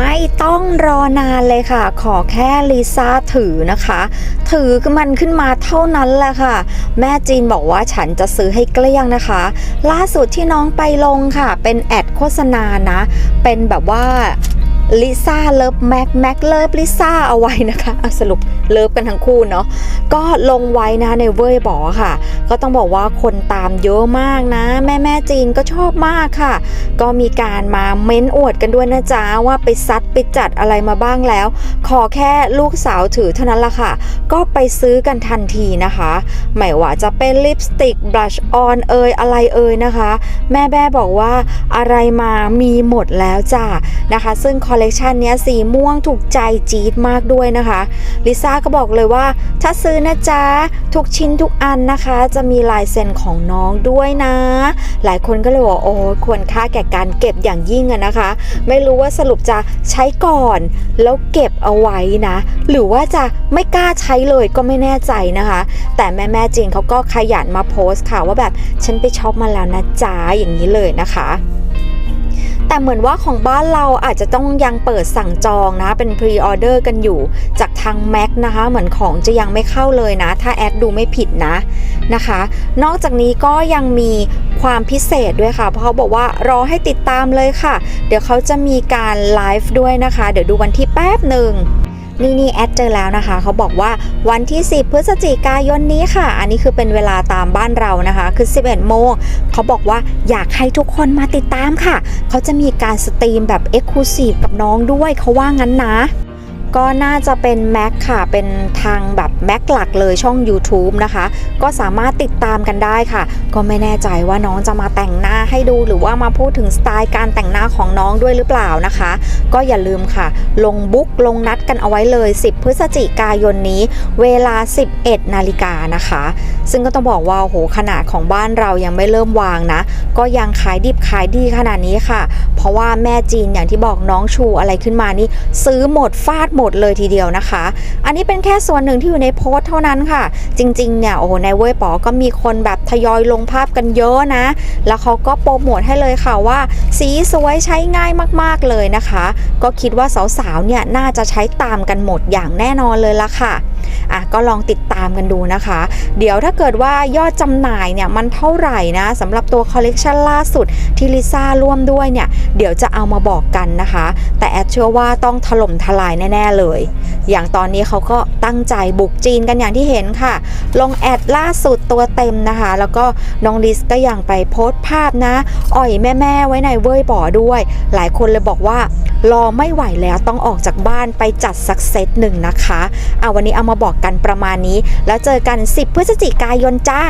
ไม่ต้องรอนานเลยค่ะ ขอแค่ลิซ่าถือนะคะ ถือมันขึ้นมาเท่านั้นแหละค่ะ แม่จีนบอกว่าฉันจะซื้อให้เกลี้ยงนะคะ ล่าสุดที่น้องไปลงค่ะ เป็นแอดโฆษณานะ เป็นแบบว่า ลิซ่าเลิฟแม็กแม็กเลิฟลิซ่าเอาไว้นะคะสรุปเลิฟกันทั้งคู่เนาะก็ลงไว้นะในเว่ยบอค่ะ ก็ต้องบอกว่าคนตามเยอะมากนะ แม่แม่จีนก็ชอบมากค่ะ ก็มีการมาเม้นอวดกันด้วยนะจ๊ะว่าไปซัดไปจัดอะไรมาบ้างแล้ว ขอแค่ลูกสาวถือเท่านั้นละค่ะ ก็ไปซื้อกันทันทีนะคะไม่ว่าจะเป็นลิปสติกบลัชออนเอยอะไรเอยนะคะ แม่แม่บอกว่าอะไรมามีหมดแล้วจ้ะนะคะ ซึ่งคอลเลกชันเนี้ยสีม่วงถูกใจจี๊ดมากด้วยนะคะลิซ่าก็บอกเลยว่า ถ้าซื้อนะจ๊ะ ทุกชิ้นทุกอันนะคะ จะมีลายเซ็นของน้องด้วยนะ หลายคนก็เลยบอกโอ้ควรค่าแก่การเก็บอย่างยิ่งอะนะคะ ไม่รู้ว่าสรุปจะใช้ก่อนแล้วเก็บเอาไว้นะ หรือว่าจะไม่กล้าใช้เลยก็ไม่แน่ใจนะคะ แต่แม่แม่จีนเขาก็ขยันมาโพสต์ค่ะว่าแบบฉันไปช็อปมาแล้วนะจ๊ะอย่างนี้เลยนะคะ แต่เหมือนว่าของบ้านเราอาจจะต้องยังเปิดสั่งจองนะ เป็นพรีออเดอร์กันอยู่จากทางแม็กนะคะ เหมือนของจะยังไม่เข้าเลยนะ ถ้าแอดดูไม่ผิดนะนะคะ นอกจากนี้ก็ยังมีความพิเศษด้วยค่ะ เพราะเขาบอกว่ารอให้ติดตามเลยค่ะ เดี๋ยวเขาจะมีการไลฟ์ด้วยนะคะ เดี๋ยวดูวันที่แป๊บหนึ่ง นี่นี่แอดเจอแล้วนะคะ เขาบอกว่าวันที่ 10 พฤศจิกายนนี้ค่ะ อันนี้คือเป็นเวลาตามบ้านเรานะคะ คือ 11 โมง เขาบอกว่าอยากให้ทุกคนมาติดตามค่ะ เขาจะมีการสตรีมแบบ e x c l u s i v e กับน้องด้วยเขาว่างั้นนะ ก็น่าจะเป็นแม็กค่ะ เป็นทางแบบแม็กหลักเลยช่อง YouTube นะคะ ก็สามารถติดตามกันได้ค่ะ ก็ไม่แน่ใจว่าน้องจะมาแต่งหน้าให้ดูหรือว่ามาพูดถึงสไตล์การแต่งหน้าของน้องด้วยหรือเปล่านะคะ ก็อย่าลืมค่ะ ลงบุ๊กลงนัดกันเอาไว้เลย 10 พฤศจิกายนนี้ เวลา 11 นาฬิกานะคะ ซึ่งก็ต้องบอกว่าโหขนาดของบ้านเรายังไม่เริ่มวางนะ ก็ยังขายดิบขายดีขนาดนี้ค่ะ เพราะว่าแม่จีนอย่างที่บอกน้องชูอะไรขึ้นมานี่ซื้อหมดฟาดหมดเลยทีเดียวนะคะ อันนี้เป็นแค่ส่วนหนึ่งที่อยู่ในโพสต์เท่านั้นค่ะ จริงๆเนี่ยโอ้โหในเว่ยป๋อก็มีคนแบบทยอยลงภาพกันเยอะนะ แล้วเขาก็โปรโมทให้เลยค่ะว่า สีสวยใช้ง่ายมากๆเลยนะคะ ก็คิดว่าสาวๆเนี่ยน่าจะใช้ตามกันหมดอย่างแน่นอนเลยละค่ะ อะก็ลองติดตามกันดูนะคะ เดี๋ยวถ้าเกิดว่ายอดจำหน่ายเนี่ยมันเท่าไหร่นะสำหรับตัวคอลเลกชันล่าสุดที่ลิซ่าร่วมด้วยเนี่ย เดี๋ยวจะเอามาบอกกันนะคะ แต่แอดเชื่อว่าต้องถล่มทลายแน่ ๆ เลย อย่างตอนนี้เขาก็ตั้งใจบุกจีนกันอย่างที่เห็นค่ะ ลงแอดล่าสุดตัวเต็มนะคะ แล้วก็น้องลิสก็ยังไปโพสต์ภาพนะ อ่อยแม่ๆไว้ในเว่ยบ่อด้วย หลายคนเลยบอกว่ารอไม่ไหวแล้วต้องออกจากบ้านไปจัดสักเซตหนึ่งนะคะเอาวันนี้เอามาบอกกันประมาณนี้ แล้วเจอกัน 10 พฤศจิกายนจ้า